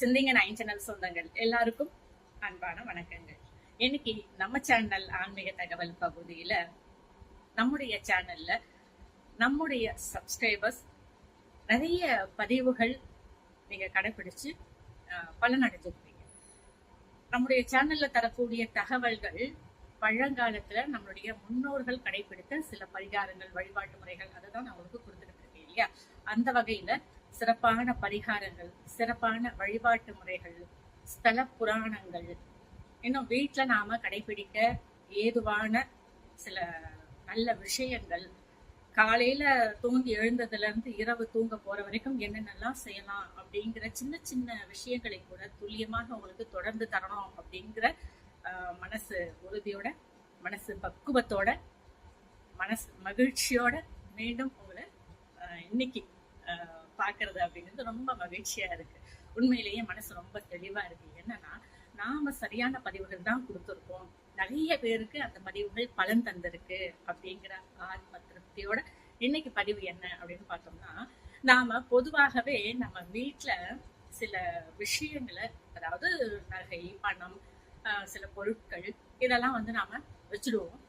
சிந்திங்க nine channel சொந்தங்கள் எல்லாருக்கும் அன்பான வணக்கங்கள். இன்னைக்கு நம்ம சேனல் ஆன்மீக தகவல் பகுதியில நம்முடைய சேனல்ல நம்முடைய சப்ஸ்கிரைபர்ஸ் நிறைய பதிவுகள் நீங்க கடைபிடிச்சு பலனடைஞ்சிருப்பீங்க நம்முடைய சேனல்ல தரக்கூடிய தகவல்கள் பழங்காலத்துல நம்மளுடைய முன்னோர்கள் கடைபிடித்த சில பரிகாரங்கள் வழிபாட்டு முறைகள் அதை தான் நான் உங்களுக்கு கொடுத்துட்டு இருக்கேன் இல்லையா? அந்த வகையில சிறப்பான பரிகாரங்கள் சிறப்பான வழிபாட்டு முறைகள் ஸ்தல புராணங்கள். இன்னும் வீட்டில் நாம கடைபிடிக்க ஏதுவான சில நல்ல விஷயங்கள். காலையில தூங்கி எழுந்ததுல இருந்து இரவு தூங்க போற வரைக்கும் என்னென்னலாம் செய்யலாம் அப்படிங்கிற சின்ன சின்ன விஷயங்களை கூட துல்லியமாக உங்களுக்கு தொடர்ந்து தரணும் அப்படிங்கிற மனசு உறுதியோட மனசு பக்குவத்தோட மனசு மகிழ்ச்சியோட மீண்டும் உங்களை இன்னைக்கு பார்க்கறது அப்படிங்கிறது ரொம்ப மகிழ்ச்சியா இருக்கு. உண்மையிலேயே மனசு ரொம்ப தெளிவா இருக்கு. என்னன்னா நாம சரியான பதிவுகள் தான் கொடுத்துருக்கோம். நிறைய பேருக்கு அந்த பதிவுகள் பலன் தந்திருக்கு அப்படிங்கிற ஆத்ம திருப்தியோட இன்னைக்கு பதிவு என்ன அப்படின்னு பார்த்தோம்னா நாம பொதுவாகவே நம்ம வீட்டுல சில விஷயங்களை அதாவது நகை பணம் ஆஹ் சில பொருட்கள் இதெல்லாம் வந்து நாம வச்சுடுவோம்.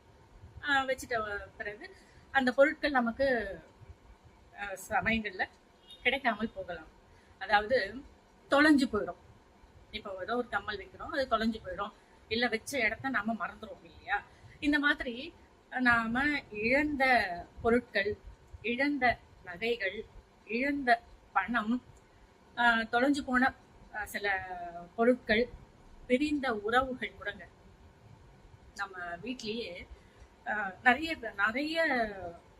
ஆஹ் வச்சுட்ட பிறகு அந்த பொருட்கள் நமக்கு ஆஹ் சமயங்கள்ல கிடைக்காமல் போகலாம். அதாவது தொலைஞ்சு போயிடும். இப்போ ஏதோ ஒரு கம்மல் வைக்கிறோம் அது தொலைஞ்சு போயிடும். இல்ல வச்ச இடத்த நாம மறந்துடுவோம் இல்லையா? இந்த மாதிரி நாம இழந்த பொருட்கள் இழந்த நகைகள் இழந்த பணம் ஆஹ் தொலைஞ்சு போன சில பொருட்கள் பிரிந்த உறவுகள் கூடங்க நம்ம வீட்லயே ஆஹ் நிறைய நிறைய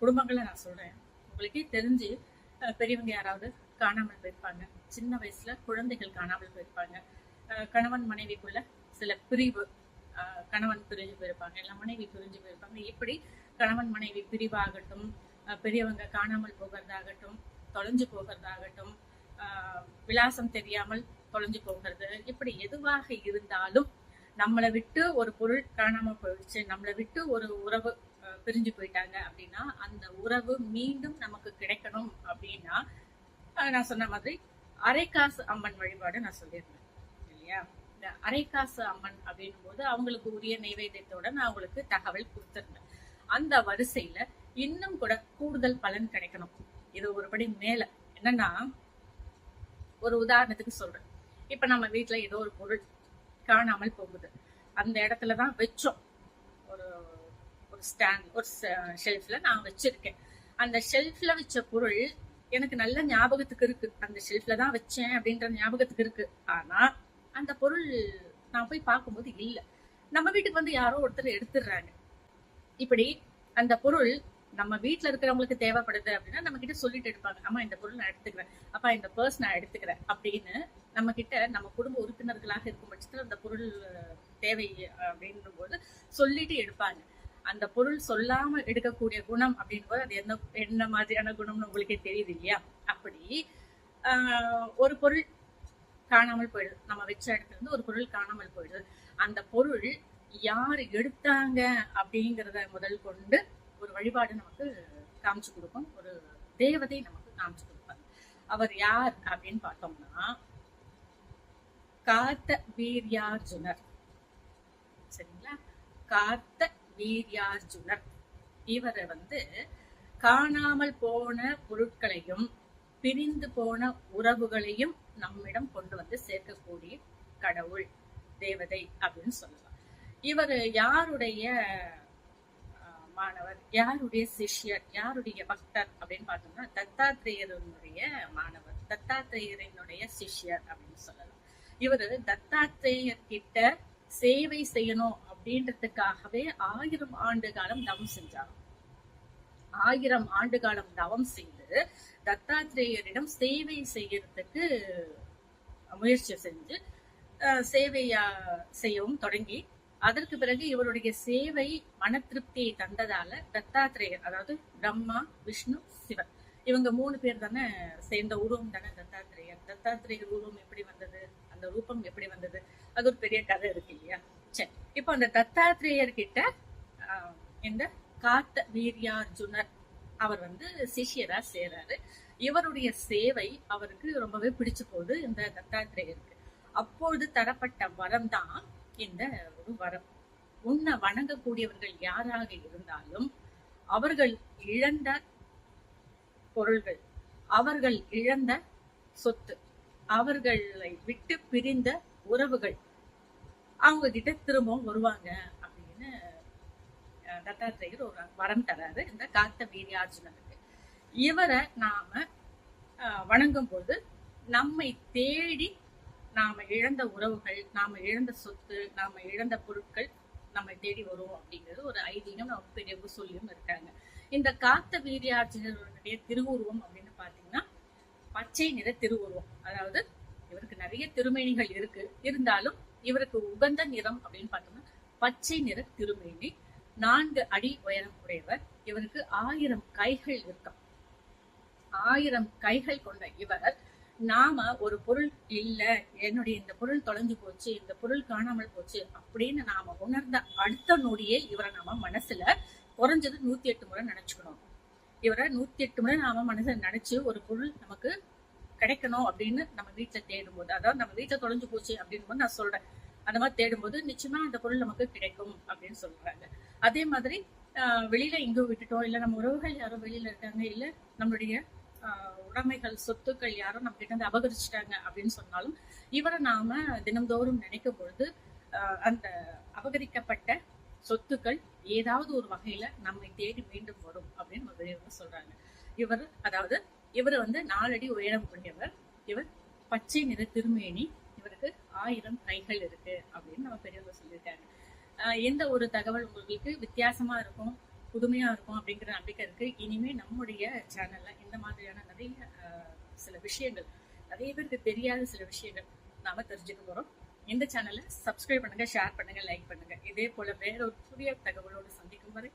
குடும்பங்களை நான் சொல்றேன். உங்களுக்கே தெரிஞ்சு பெரியவங்க யாராவது காணாமல் போயிருப்பாங்க. சின்ன வயசுல குழந்தைகள் காணாமல் போயிருப்பாங்க. கணவன் மனைவிக்குள்ள சில பிரிவு கணவன் பிரிஞ்சு போயிருப்பாங்க. இல்லை மனைவி பிரிஞ்சு போயிருப்பாங்க. இப்படி கணவன் மனைவி பிரிவாகட்டும் பெரியவங்க காணாமல் போகிறதாகட்டும் தொலைஞ்சு போகிறதாகட்டும் ஆஹ் விலாசம் தெரியாமல் தொலைஞ்சு போகிறது. இப்படி எதுவாக இருந்தாலும் நம்மளை விட்டு ஒரு பொருள் காணாம போயிடுச்சு. நம்மளை விட்டு ஒரு உறவு பிரிஞ்சு போயிட்டாங்க அப்படின்னா அந்த உறவு மீண்டும் நமக்கு கிடைக்கணும் அப்படின்னா நான் சொன்ன மாதிரி அரைக்காசு அம்மன் வழிபாடு நான் சொல்லியிருந்தேன் இல்லையா? இந்த அரைக்காசு அம்மன் அப்படின்னும் போது அவங்களுக்கு உரிய நைவேத்தியத்தோட நான் அவங்களுக்கு தகவல் கொடுத்துருந்தேன். அந்த வரிசையில இன்னும் கூட கூடுதல் பலன் கிடைக்கணும். இது ஒருபடி மேல. என்னன்னா ஒரு உதாரணத்துக்கு சொல்றேன். இப்ப நம்ம வீட்டுல ஏதோ ஒரு பொருள் காணாமல் போகுது. அந்த இடத்துலதான் வச்சோம். ஒரு ஸ்டாண்ட் ஒரு ஷெல்ஃபில் நான் வச்சிருக்கேன். அந்த ஷெல்ஃபில் வச்ச பொருள் எனக்கு நல்ல ஞாபகத்துக்கு இருக்கு. அந்த ஷெல்ஃபில் தான் வச்சேன் அப்படின்ற ஞாபகத்துக்கு இருக்கு. ஆனா அந்த பொருள் நான் போய் பார்க்கும்போது இல்ல. நம்ம வீட்டுக்கு வந்து யாரோ ஒருத்தர் எடுத்துடுறாங்க. இப்படி அந்த பொருள் நம்ம வீட்டில் இருக்கிறவங்களுக்கு தேவைப்படுது அப்படின்னா நம்ம கிட்ட சொல்லிட்டு எடுப்பாங்க. அம்மா இந்த பொருள் நான் எடுத்துக்கிறேன். அப்பா இந்த பர்ஸ் நான் எடுத்துக்கிறேன். அப்படின்னு நம்ம கிட்ட நம்ம குடும்ப உறுப்பினர்களாக இருக்கும் பட்சத்துல அந்த பொருள் தேவை அப்படின்ற போது சொல்லிட்டு எடுப்பாங்க. அந்த பொருள் சொல்லாம எடுக்கக்கூடிய குணம் அப்படின்போது அது என்ன என்ன மாதிரியான குணம்னு உங்களுக்கே தெரியுது இல்லையா? அப்படி ஆஹ், ஒரு பொருள் காணாமல் போயிடுது. நம்ம வச்ச இடத்துல இருந்து ஒரு பொருள் காணாமல் போயிடுது. அந்த பொருள் யார் எடுத்தாங்க அப்படிங்கிறத முதல் கொண்டு ஒரு வழிபாடு நமக்கு காமிச்சு கொடுக்கும். ஒரு தேவதை நமக்கு காமிச்சு கொடுப்பாங்க அவர் யார் அப்படின்னு பார்த்தோம்னா காத்த வீரியார்ஜுனர் சரிங்களா? காத்த வீரியார்ஜுனர் இவரை வந்து காணாமல் போன பொருட்களையும் பிரிந்து போன உறவுகளையும் நம்மிடம் கொண்டு வந்து சேர்க்கக்கூடிய கடவுள் தேவதை அப்படின்னு சொல்லலாம். இவர் யாருடைய மாணவர் யாருடைய சிஷ்யர் யாருடைய பக்தர் அப்படின்னு பார்த்தோம்னா தத்தாத்திரேயருடைய மாணவர் தத்தாத்திரேயரினுடைய சிஷ்யர் அப்படின்னு சொல்லலாம். இவர் தத்தாத்திரேயர் கிட்ட சேவை செய்யணும் அப்படின்றதுக்காகவே ஆயிரம் ஆண்டு காலம் தவம் செஞ்சாங்க ஆயிரம் ஆண்டு காலம் தவம் செய்து தத்தாத்திரேயரிடம் சேவை செய்யறதுக்கு முயற்சி செஞ்சு சேவையா செய்யவும் தொடங்கி அதற்கு பிறகு இவருடைய சேவை மன திருப்தியை தந்ததால தத்தாத்திரேயர் அதாவது பிரம்மா விஷ்ணு சிவன் இவங்க மூணு பேர் தானே சேர்ந்த உருவம் தானே தத்தாத்திரேயர். தத்தாத்திரேயர் உருவம் எப்படி வந்தது? அந்த ரூபம் எப்படி வந்தது? அது ஒரு பெரிய கதை இருக்கு இல்லையா? சரி. இப்போ அந்த தத்தாத்திரேயர் கிட்ட இந்த காத்த வீரியார்ஜுனர் அவர் வந்து சிஷியரா சேராரு இவருடைய சேவை அவருக்கு ரொம்பவே பிடிச்சு போகுது இந்த தத்தாத்திரேயருக்கு. அப்பொழுது தரப்பட்ட வரம் தான் இந்த ஒரு வரம். உன்னை வணங்கக்கூடியவர்கள் யாராக இருந்தாலும் அவர்கள் இழந்த பொருள்கள் அவர்கள் இழந்த சொத்து அவர்களை விட்டு பிரிந்த உறவுகள் அவங்க கிட்ட திரும்பவும் வருவாங்க அப்படின்னு தத்தாத்திரேயர் ஒரு வரம் தராரு. இந்த காத்த வீரியார்ஜுனனுக்கு. இவரை நாம அஹ், வணங்கும் போது நம்மை தேடி நாம இழந்த உறவுகள் நாம இழந்த சொத்து நாம இழந்த பொருட்கள் நம்மை தேடி வரும் அப்படிங்கிறது ஒரு ஐதீகம் நம்ம பெரியவங்க சொல்லியும் இருக்காங்க. இந்த காத்த வீரியார்ஜுனருடைய திருவுருவம் அப்படின்னு பாத்தீங்கன்னா பச்சை நிற திருவுருவம். அதாவது இவருக்கு நிறைய திருமேனிகள் இருக்கு. இருந்தாலும் இவருக்கு உகந்த நிறம் அப்படின்னு பார்த்தோம்னா பச்சை நிற திருமேனி நான்கு அடி உயரம் உடையவர். இவருக்கு ஆயிரம் கைகள் இருக்கும். ஆயிரம் கைகள் கொண்ட இவர் நாம ஒரு பொருள் இல்ல என்னுடைய இந்த பொருள் தொலைஞ்சு போச்சு இந்த பொருள் காணாமல் போச்சு அப்படின்னு நாம உணர்ந்த அடுத்த நொடியே இவரை நாம மனசுல குறைஞ்சது நூத்தி எட்டு முறை நினைச்சுக்கணும். இவரை நூத்தி எட்டு முறை நாம மனசுல நினைச்சு ஒரு பொருள் நமக்கு கிடைக்கணும் அப்படின்னு நம்ம வீட்டில் தேடும் போது அதாவது நம்ம வீட்டுல தொலைஞ்சு போச்சு அப்படின்னு போது நான் சொல்றேன். அந்த மாதிரி தேடும்போது நிச்சயமா அந்த பொருள் நமக்கு கிடைக்கும் அப்படின்னு சொல்றாங்க. அதே மாதிரி ஆஹ், வெளியில எங்கோ விட்டுட்டோம் இல்ல நம்ம உறவுகள் யாரோ வெளியில இருக்காங்க இல்ல நம்மளுடைய ஆஹ், உடைமைகள் சொத்துக்கள் யாரும் நம்ம கிட்ட வந்து அபகரிச்சிட்டாங்க அப்படின்னு சொன்னாலும் இவரை நாம தினம்தோறும் நினைக்கும் பொழுது ஆஹ், அந்த அபகரிக்கப்பட்ட சொத்துக்கள் ஏதாவது ஒரு வகையில நம்மை தேடி மீண்டும் வரும் அப்படின்னு நம்ம சொல்றாங்க. இவர் அதாவது இவர் வந்து நாலடி உயரம் கொண்டவர். இவர் பச்சை நிற திருமேனி. இவருக்கு ஆயிரம் கைகள் இருக்கு அப்படின்னு நம்ம பெரியவங்க சொல்லியிருக்காங்க. எந்த ஒரு தகவல் உங்களுக்கு வித்தியாசமா இருக்கும் புதுமையா இருக்கும் அப்படிங்கிற நம்பிக்கை இருக்கு. இனிமே நம்முடைய சேனல்ல இந்த மாதிரியான நிறைய சில விஷயங்கள் நிறைய பேருக்கு தெரியாத சில விஷயங்கள் நாம தெரிஞ்சுக்க போறோம். இந்த சேனலை சப்ஸ்கிரைப் பண்ணுங்க ஷேர் பண்ணுங்க லைக் பண்ணுங்க. இதே போல வேற ஒரு புதிய தகவலோடு சந்திக்கும் வரை